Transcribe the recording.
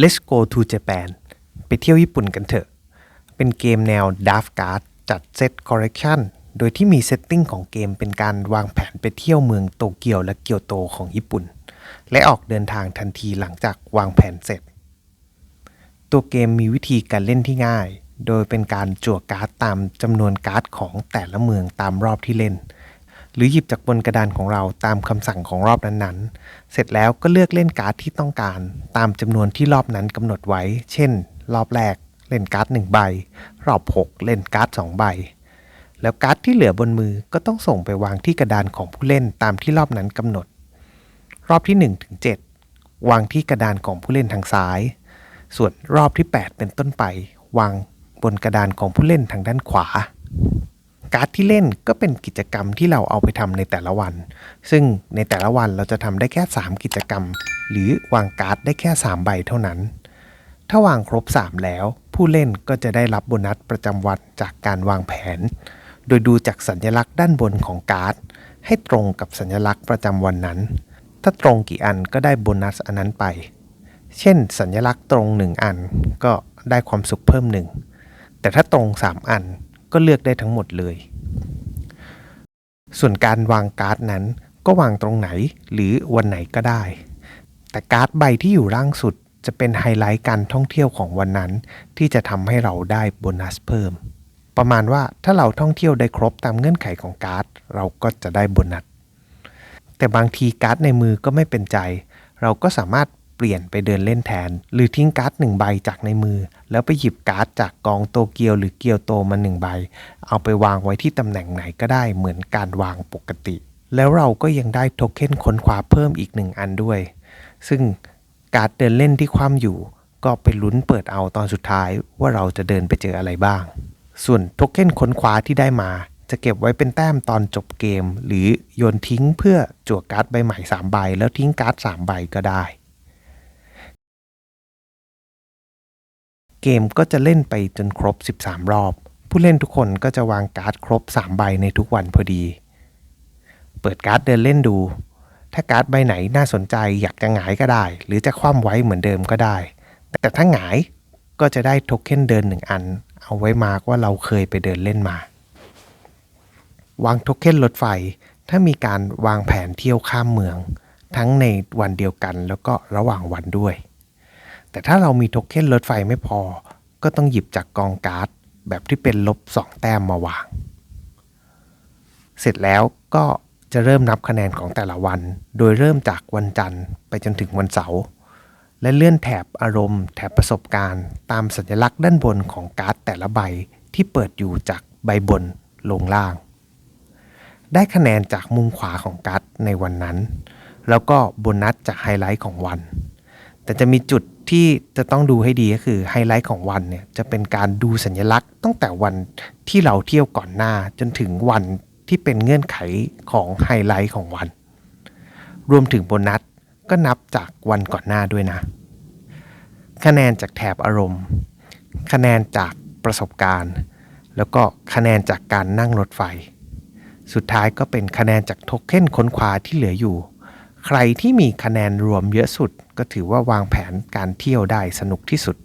Let's go to Japan ไปเที่ยวญี่ปุ่นกันเถอะ เป็นเกมแนว Draft Card จัดเซต Correction โดยที่มีเซตติ้งของเกมเป็นการวางแผนไปเที่ยวเมืองโตเกียวและเกียวโตของญี่ปุ่น และออกเดินทางทันทีหลังจากวางแผนเสร็จ ตัวเกมมีวิธีการเล่นที่ง่าย โดยเป็นการจั่วการ์ดตามจำนวนการ์ดของแต่ละเมืองตามรอบที่เล่น หรือหยิบจากบนกระดานของเราตามคำสั่งของรอบนั้นๆ เสร็จแล้วก็เลือกเล่นการ์ดที่ต้องการ ตามจำนวนที่รอบนั้นกำหนดไว้ เช่น รอบแรกเล่นการ์ด1ใบ รอบ 6 เล่นการ์ด2ใบ แล้วการ์ดที่เหลือบนมือก็ต้องส่งไปวางที่กระดานของผู้เล่นตามที่รอบนั้นกำหนด รอบที่1ถึง7วางที่กระดานของผู้เล่นทางซ้าย ส่วนรอบที่ 8 เป็นต้นไป วางบนกระดานของผู้เล่นทางด้านขวา การ์ดที่เล่นก็เป็นกิจกรรมที่เราเอาไปทำในแต่ละวัน ซึ่งในแต่ละวันเราจะทำได้แค่ 3 กิจกรรม หรือวางการ์ดได้แค่ 3 ใบเท่านั้น ถ้าวางครบ 3 แล้ว ผู้เล่นก็จะได้รับโบนัสประจำวันจากการวางแผน โดยดูจากสัญลักษณ์ด้านบนของการ์ด ให้ตรงกับสัญลักษณ์ประจำวันนั้น ถ้าตรงกี่อันก็ได้โบนัสอันนั้นไป เช่น สัญลักษณ์ตรง 1 อันก็ได้ความสุขเพิ่มหนึ่งแต่ถ้าตรง 3 อัน ก็เลือกได้ทั้งหมดเลย ส่วนการวางการ์ดนั้นก็วางตรงไหนหรือวันไหนก็ได้ แต่การ์ดใบที่อยู่ล่างสุดจะเป็นไฮไลท์การท่องเที่ยวของวันนั้น ที่จะทำให้เราได้โบนัสเพิ่ม ประมาณว่าถ้าเราท่องเที่ยวได้ครบตามเงื่อนไขของการ์ด เราก็จะได้โบนัส แต่บางทีการ์ดในมือก็ไม่เป็นใจ เราก็สามารถ ปลี่ยนไปเดินเล่นแทน หรือทิ้งการ์ดหนึ่งใบจากในมือ แล้วไปหยิบการ์ดจากกองโตเกียวหรือเกียวโตมาหนึ่งใบ เอาไปวางไว้ที่ตำแหน่งไหนก็ได้เหมือนการวางปกติ แล้วเราก็ยังได้โทเค็นค้นคว้าเพิ่มอีกหนึ่งอันด้วย ซึ่งการ์ดเดินเล่นที่คว่ำอยู่ ก็ไปลุ้นเปิดเอาตอนสุดท้ายว่าเราจะเดินไปเจออะไรบ้าง ส่วนโทเค็นค้นคว้าที่ได้มาจะเก็บไว้เป็นแต้มตอนจบเกม หรือโยนทิ้งเพื่อจั่วการ์ดใบใหม่ 3 ใบ แล้วทิ้งการ์ด3ใบก็ได้ เกมก็จะเล่นไปจนครบ 13 รอบ ผู้เล่นทุกคนก็จะวางการ์ดครบ 3 ใบในทุกวันพอดี เปิดการ์ดเดินเล่นดู ถ้าการ์ดใบไหนน่าสนใจอยากจะหงายก็ได้ หรือจะคว่ำไว้เหมือนเดิมก็ได้ แต่ถ้าหงายก็จะได้โทเค็นเดินหนึ่งอัน เอาไว้มาร์กว่าเราเคยไปเดินเล่นมา วางโทเค็นรถไฟ ถ้ามีการวางแผนเที่ยวข้ามเมือง ทั้งในวันเดียวกันแล้วก็ระหว่างวันด้วย แต่ถ้าเรามีโทเค็นรถไฟไม่พอ ก็ต้องหยิบจากกองการ์ดแบบที่เป็นลบ 2 แต้มมาวาง เสร็จแล้วก็จะเริ่มนับคะแนนของแต่ละวัน โดยเริ่มจากวันจันทร์ไปจนถึงวันเสาร์ และเลื่อนแถบอารมณ์ แถบประสบการณ์ ตามสัญลักษณ์ด้านบนของการ์ดแต่ละใบที่เปิดอยู่จากใบบนลงล่าง ได้คะแนนจากมุมขวาของการ์ดในวันนั้น แล้วก็โบนัสจากไฮไลท์ของวัน แต่จะมีจุด ที่จะต้องดูให้ดีก็คือไฮไลท์ของวันเนี่ยจะเป็นการดูสัญลักษณ์ ตั้งแต่วันที่เราเที่ยวก่อนหน้าจนถึงวันที่เป็นเงื่อนไขของไฮไลท์ของวัน รวมถึงโบนัสก็นับจากวันก่อนหน้าด้วยนะ คะแนนจากแถบอารมณ์ คะแนนจากประสบการณ์ แล้วก็คะแนนจากการนั่งรถไฟ สุดท้ายก็เป็นคะแนนจากโทเค็นค้นคว้าที่เหลืออยู่ ใครที่มีคะแนนรวมเยอะสุด ก็ถือว่าวางแผนการเที่ยวได้สนุกที่สุด